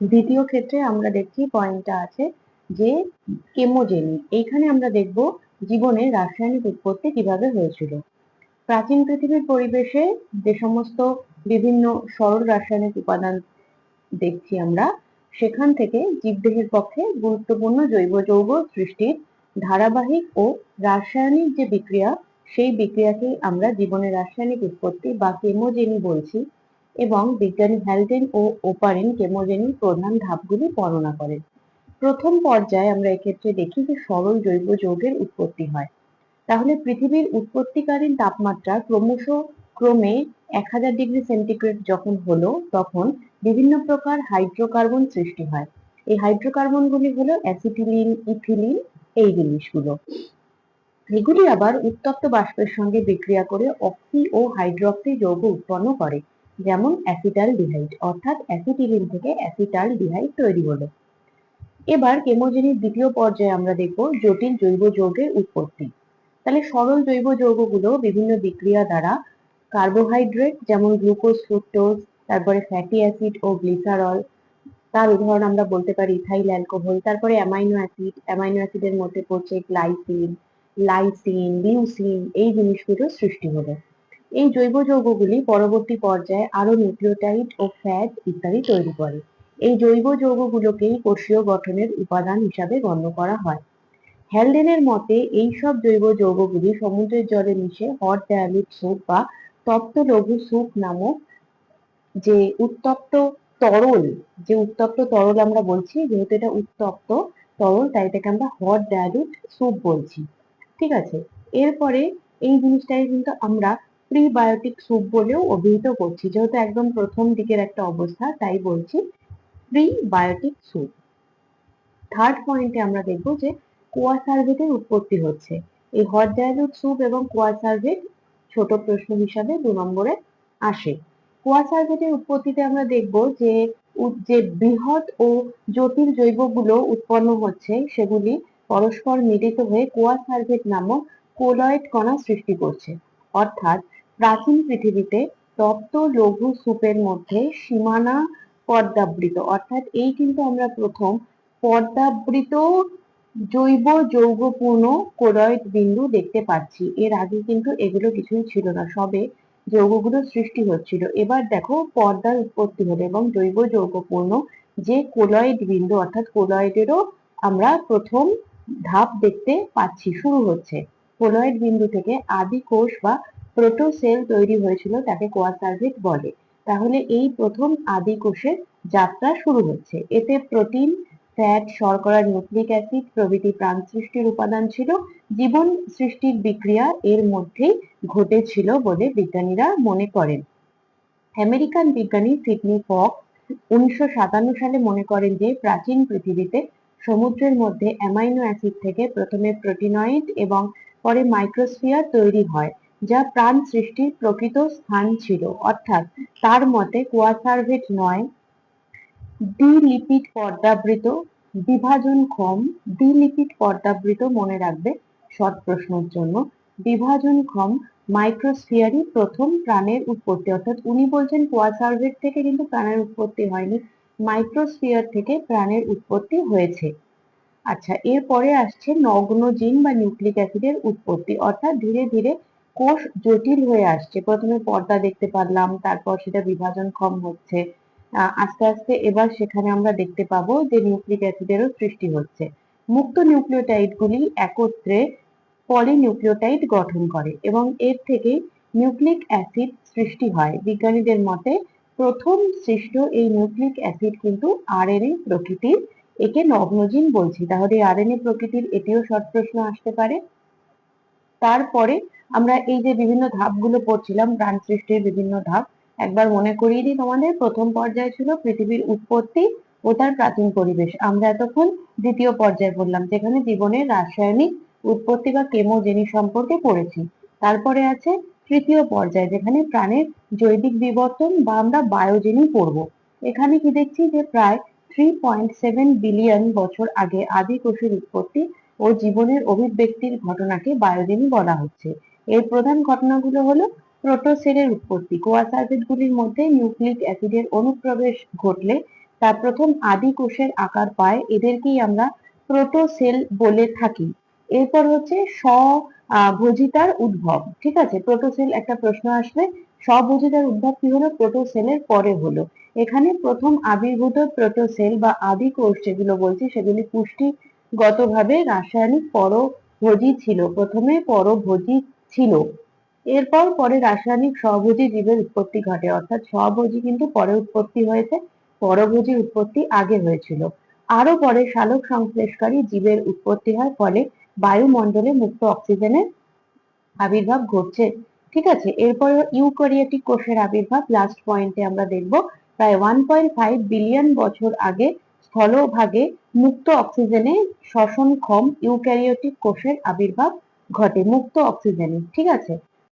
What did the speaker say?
দ্বিতীয় ক্ষেত্রে আমরা দেখছি পয়েন্টটা আছে যে কেমোজেনি। এইখানে আমরা দেখব জীবনের রাসায়নিক উৎপত্তি কীভাবে হয়েছিল। প্রাচীন পৃথিবীর পরিবেশে যে সমস্ত বিভিন্ন সরল রাসায়নিক উপাদান দেখছি আমরা, সেখান থেকে জীবদেহের পক্ষে গুরুত্বপূর্ণ জৈব যৌগ সৃষ্টির ধারাবাহিক ও রাসায়নিক যে বিক্রিয়া, সেই বিক্রিয়াকেই আমরা জীবনের রাসায়নিক উৎপত্তি বা কেমোজেনি বলছি। এবং বিজ্ঞানী হ্যালডেন ও ওপারেন কেমোজেনির প্রধান ধাপগুলি বর্ণনা করেন প্রথম পর্যায়ে আমরা এক্ষেত্রে দেখি যে সরল জৈব যৌগের উৎপত্তি হয়। তাহলে পৃথিবীর উৎপত্তিকালীন তাপমাত্রা ক্রমশ ক্রমে এক হাজার ডিগ্রি সেন্টিগ্রেড যখন হলো, তখন বিভিন্ন প্রকার হাইড্রোকার্বন সৃষ্টি হয়। এই হাইড্রোকার্বনগুলি হলো অ্যাসিটিলিন, ইথিলিন এই জিনিসগুলো। এগুলি আবার উত্তপ্ত বাষ্পের সঙ্গে বিক্রিয়া করে অক্সি ও হাইড্রক্সি যৌগ উৎপন্ন করে। যেমন অ্যাসিটাল ডিহাইড অর্থাৎ অ্যাসিটিলিন থেকে অ্যাসিটাল ডিহাইড তৈরি হলো। এবার কেমোজেনির দ্বিতীয় পর্যায়ে আমরা দেখব জটিল জৈব যৌগের উৎপত্তি। তাহলে সরল জৈব যৌগগুলো বিভিন্ন বিক্রিয়া দ্বারা কার্বোহাইড্রেট যেমন গ্লুকোজ ফ্রুক্টোজ তারপরে ফ্যাটি অ্যাসিড ও গ্লিসারল তার উদাহরণ আমরা বলতে পারি ইথাইল অ্যালকোহল তারপরে অ্যামাইনো অ্যাসিড অ্যামাইনো অ্যাসিডের মধ্যে পড়ছে গ্লাইসিন লাইসিন লিউসিন এই জিনিসগুলো সৃষ্টি হলো। এই জৈব যৌগগুলি পরবর্তী পর্যায়ে আরও নিউক্লিওটাইড ও ফ্যাট ইত্যাদি তৈরি করে। এই জৈব যৌগগুলোকেই কোষীয় গঠনের উপাদান হিসাবে গণ্য করা হয়। হ্যালডেনের মতে এই সব জৈব যৌগগুলি সমুদ্রের জলে মিশে হট ডায়ালিট স্যুপ বা তপ্ত লঘু স্যুপ নামক যে উত্তপ্ত তরল, যে উত্তপ্ত তরল আমরা বলছি, যেহেতু এটা উত্তপ্ত তরল, তাই এটাকে আমরা হট ডায়ালিট স্যুপ বলছি। ঠিক আছে? এরপরে এই জিনিসটাই কিন্তু আমরা প্রিবায়োটিক স্যুপ বলেও অভিহিত করছি, যেহেতু একদম প্রথম দিকের একটা অবস্থা, তাই বলছি প্রিবায়োটিক স্যুপ থার্ড পয়েন্টে আমরা দেখব যে কোয়া সার্ভেটের উৎপত্তি হচ্ছে। এই হট ডায়ালুট স্যুপ এবং কোয়া সার্ভেট ছোট প্রশ্ন হিসাবে দু নম্বরে আসে। উৎপত্তিতে আমরা দেখব যে যে বৃহৎ ও জটিল জৈবগুলো উৎপন্ন হচ্ছে, সেগুলি পরস্পর মিলিত হয়ে কোয়া সার্ভেট নামক কোলয়েড কণা সৃষ্টি করছে। অর্থাৎ প্রাচীন পৃথিবীতে তপ্ত লঘু স্যুপের মধ্যে সীমানা পর্দাবৃত অর্থাৎ এই কিন্তু আমরা প্রথম পর্দাবৃত জৈব যৌগপূর্ণ কোলয়েড বিন্দু দেখতে পাচ্ছি। এর আগে কিন্তু এগুলো কিছুই ছিল না, সবে যৌগগুলো সৃষ্টি হচ্ছিল। এবার দেখো পর্দার উৎপত্তি হলো এবং জৈব যৌগপূর্ণ যে কোলয়েড বিন্দু, অর্থাৎ কোলয়েডেরও আমরা প্রথম ধাপ দেখতে পাচ্ছি, শুরু হচ্ছে। কোলয়েড বিন্দু থেকে আদি কোষ বা প্রোটোসেল তৈরি হয়েছিল তাকে কোয়াসার্ভেট বলে। তাহলে এই প্রথম আদি কোষের যাত্রা শুরু হচ্ছে। এতে প্রোটিন ফ্যাট শর্করা নিউক্লিক অ্যাসিড প্রভৃতি প্রাণ সৃষ্টির উপাদান ছিল। জীবন সৃষ্টির বিক্রিয়া এর মধ্যেই ঘটেছিল বলে বিজ্ঞানীরা মনে করেন। আমেরিকান বিজ্ঞানী সিডনি ফক উনিশশো সালে মনে করেন যে প্রাচীন পৃথিবীতে সমুদ্রের মধ্যে অ্যামাইনো অ্যাসিড থেকে প্রথমে প্রোটিনয়েড এবং পরে মাইক্রোস্ফিয়ার তৈরি হয়। যা প্রাণ সৃষ্টির প্রকৃত স্থান ছিল। অর্থাৎ তার মতে কোয়াসার্ভেট নয়। দ্বিলিপিড পর্দাবৃত বিভাজনক্ষম দ্বিলিপিড পর্দাবৃত মনে রাখবে শর্ট প্রশ্নের জন্য। বিভাজনক্ষম মাইক্রোস্ফিয়ারই প্রথম প্রাণের উৎপত্তি। অর্থাৎ উনি বলছেন কোয়াসার্ভেট থেকে কিন্তু প্রাণের উৎপত্তি হয়নি। মাইক্রোস্ফিয়ার থেকে প্রাণের উৎপত্তি হয়েছে। আচ্ছা এরপরে আসছে নগ্ন জিন বা নিউক্লিক অ্যাসিডের উৎপত্তি। অর্থাৎ ধীরে ধীরে কোষ জটিল হয়ে আসছে। প্রথমে পর্দা দেখতে পারলাম, তারপর সেটা বিভাজনক্ষম হচ্ছে। আস্তে আস্তে এবার সেখানে আমরা দেখতে পাবো যে নিউক্লিক অ্যাসিডেরও সৃষ্টি হচ্ছে। মুক্ত নিউক্লিওটাইডগুলি একত্রে পলিনিউক্লিওটাইড গঠন করে এবং এর থেকে নিউক্লিক অ্যাসিড সৃষ্টি হয়। বিজ্ঞানীদের মতে প্রথম সৃষ্ট এই নিউক্লিক অ্যাসিড কিন্তু আরএনএ প্রকৃতির। একে নগ্নজিন বলছি। তাহলে আরএনএ প্রকৃতির এটিও শর্ট প্রশ্ন আসতে পারে। তারপরে আমরা এই যে বিভিন্ন ধাপগুলো পড়ছিলাম প্রাণ সৃষ্টির বিভিন্ন ধাপ, একবার মনে করিয়ে দিই তোমাদের, প্রথম পর্যায়ে ছিল পৃথিবীর উৎপত্তি ও তার প্রাচীন পরিবেশ। আমরা এতক্ষণ দ্বিতীয় পর্যায়ে পড়লাম, যেখানে জীবনের রাসায়নিক উৎপত্তি বা কেমোজেনি সম্পর্কে পড়েছি। তারপরে আছে তৃতীয় পর্যায়ে, যেখানে প্রাণের জৈবিক বিবর্তন বা আমরা বায়োজেনি পড়ব। এখানে কি দেখছি যে প্রায় থ্রি পয়েন্ট সেভেন বিলিয়ন বছর আগে আদি কোষের উৎপত্তি ও জীবনের অভিব্যক্তির ঘটনাকে বায়োজেনি বলা হচ্ছে। এর প্রধান ঘটনাগুলো হলো প্রোটোসেলের উৎপত্তি। কোয়াসার্ভেটগুলির মধ্যে নিউক্লিক অ্যাসিডের অনুপ্রবেশ ঘটলে তার প্রথম আদি কোষের আকার পায়। এদেরকেই আমরা প্রোটোসেল বলে থাকি। এরপর হচ্ছে স্বভোজিতার উদ্ভব। ঠিক আছে? প্রোটোসেল একটা প্রশ্ন আসবে স্বভোজিতার উদ্ভব কি হলো? প্রোটোসেলের পরে হলো। এখানে প্রথম আবির্ভূত প্রোটোসেল বা আদি কোষ যেগুলো বলছি, সেগুলি পুষ্টিগতভাবে রাসায়নিক পরভোজী ছিল। প্রথমে পরভোজী ছিল। এরপর পরে রাসায়নিক স্বভোজী জীবের উৎপত্তি ঘটে। অর্থাৎ স্বভোজী কিন্তু পরে উৎপত্তি হয়েছে, পরভোজী উৎপত্তি আগে হয়েছিল। আরও পরে সালোক সংশ্লেষকারী জীবের উৎপত্তি হয়, ফলে বায়ুমণ্ডলে মুক্ত অক্সিজেনের আবির্ভাব ঘটছে। ঠিক আছে, এরপর ইউক্যারিওটিক কোষের আবির্ভাব লাস্ট পয়েন্টে আমরা দেখব, প্রায় ওয়ান পয়েন্ট ফাইভ বিলিয়ন বছর আগে স্থলভাগে মুক্ত অক্সিজেনে শ্বসনক্ষম ইউক্যারিওটিক কোষের আবির্ভাব ঘটে মুক্ত অক্সিজেনে ঠিক আছে?